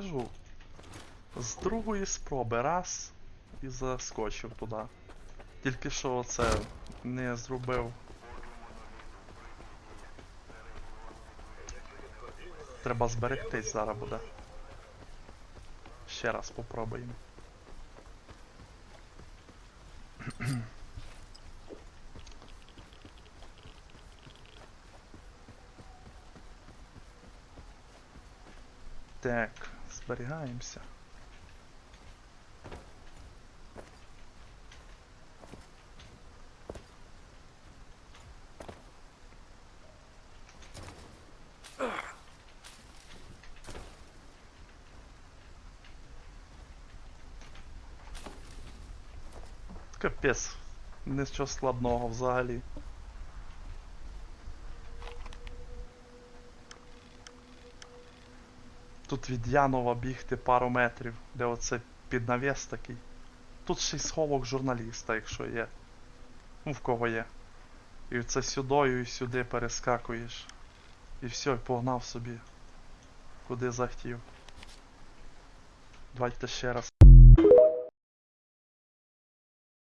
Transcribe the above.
кажу. З другої спроби раз і заскочив туди. Тільки що це не зробив. Треба зберегтись зараз буде. Ще раз попробуємо. Так, зберігаємося. Капець, нічого складного взагалі. Тут від Янова бігти пару метрів, де оце піднавес такий. Тут ще й сховок журналіста, якщо є. Ну, в кого є. І це сюдою і сюди перескакуєш. І все, і погнав собі. Куди захотів. Давайте ще раз.